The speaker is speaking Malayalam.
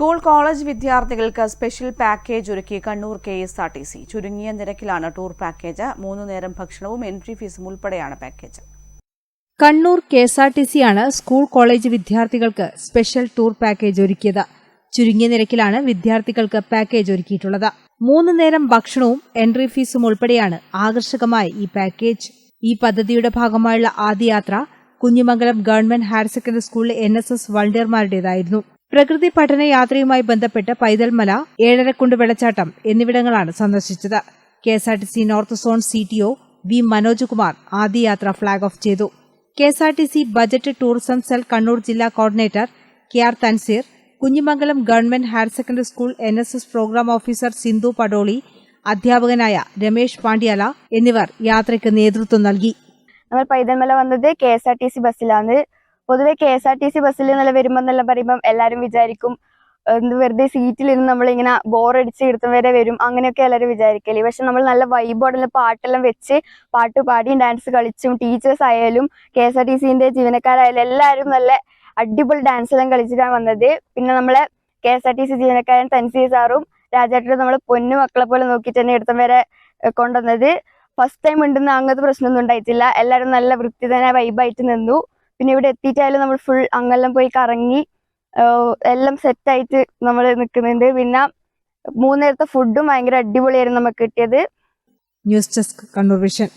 സ്കൂൾ കോളേജ് വിദ്യാർത്ഥികൾക്ക് സ്പെഷ്യൽ പാക്കേജ് ഒരുക്കി Kannur K S R T C. ചുരുങ്ങിയ നിരക്കിലാണ് ടൂർ പാക്കേജ്. മൂന്നു നേരം ഭക്ഷണവും എൻട്രി ഫീസും ഉൾപ്പെടെയാണ് package. Kannur K S R T C ആണ് സ്കൂൾ കോളേജ് വിദ്യാർത്ഥികൾക്ക് സ്പെഷ്യൽ ടൂർ പാക്കേജ് ഒരുക്കിയത്. ചുരുങ്ങിയ നിരക്കിലാണ് വിദ്യാർത്ഥികൾക്ക് പാക്കേജ് ഒരുക്കിയിട്ടുള്ളത്. മൂന്ന് നേരം ഭക്ഷണവും എൻട്രി ഫീസും ഉൾപ്പെടെയാണ് ആകർഷകമായ ഈ പാക്കേജ്. ഈ പദ്ധതിയുടെ ഭാഗമായുള്ള ആദ്യ യാത്ര കുഞ്ഞിമംഗലം ഗവൺമെന്റ് ഹയർ സെക്കൻഡറി സ്കൂളിലെ എൻ എസ് എസ് വളണ്ടിയർമാരുടേതായിരുന്നു പ്രകൃതി പഠന യാത്രയുമായി ബന്ധപ്പെട്ട് പൈതൽമല ഏഴരക്കുണ്ട് വെള്ളച്ചാട്ടം എന്നിവിടങ്ങളാണ് സന്ദർശിച്ചത്. K S R T C north zone C T O V Manoj Kumar ആദ്യ യാത്ര ഫ്ളാഗ് ഓഫ് ചെയ്തു. K S R T C budget tourism cell Kannur ജില്ലാ coordinator K R Thanseer Kunhimangalam government higher secondary school N S S program officer Sindhu Padoli അധ്യാപകനായ രമേശ് പാണ്ഡ്യാല എന്നിവർ യാത്രയ്ക്ക് നേതൃത്വം നൽകി. നമ്മൾ പൈതൽമല വന്നത് K S R T C ബസ്സിലാണ്. പൊതുവെ K S R T C ബസ്സിൽ നിന്നെല്ലാം വരുമ്പോൾ എന്നെല്ലാം പറയുമ്പം എല്ലാവരും വിചാരിക്കും എന്ത് വെറുതെ സീറ്റിലിരുന്ന് നമ്മളിങ്ങനെ ബോറടിച്ച് ഇരുത്തം വരെ വരും. അങ്ങനെയൊക്കെ എല്ലാവരും വിചാരിക്കൽ. പക്ഷെ നമ്മൾ നല്ല വൈബോടുള്ള പാട്ടെല്ലാം വെച്ച് പാട്ട് പാടിയും ഡാൻസ് കളിച്ചും ടീച്ചേഴ്സ് ആയാലും കെ എസ് ആർ ടി സിന്റെ ജീവനക്കാരായാലും എല്ലാവരും നല്ല അടിപൊളി ഡാൻസ് എല്ലാം കളിച്ചിട്ടാണ് വന്നത്. പിന്നെ നമ്മളെ K S R T C ജീവനക്കാരൻ തൻസി സാറും രാജാട്ടിലും നമ്മൾ പൊന്നു മക്കളെ പോലെ നോക്കി തന്നെ ഇടത്തം വരെ കൊണ്ടുവന്നത്. ഫസ്റ്റ് ടൈം ഉണ്ടെന്ന് അങ്ങനത്തെ പ്രശ്നമൊന്നും ഉണ്ടായിട്ടില്ല. എല്ലാവരും നല്ല വൃത്തി തന്നെ വൈബായിട്ട് നിന്നു. പിന്നെ ഇവിടെ എത്തിയിട്ടായാലും നമ്മൾ ഫുൾ അങ്ങെല്ലാം പോയി കറങ്ങി എല്ലാം സെറ്റായിട്ട് നമ്മൾ നിൽക്കുന്നുണ്ട്. പിന്നെ മൂന്നേരത്തെ ഫുഡും ഭയങ്കര അടിപൊളിയായിരുന്നു നമുക്ക് കിട്ടിയത്. News desk Kannur vision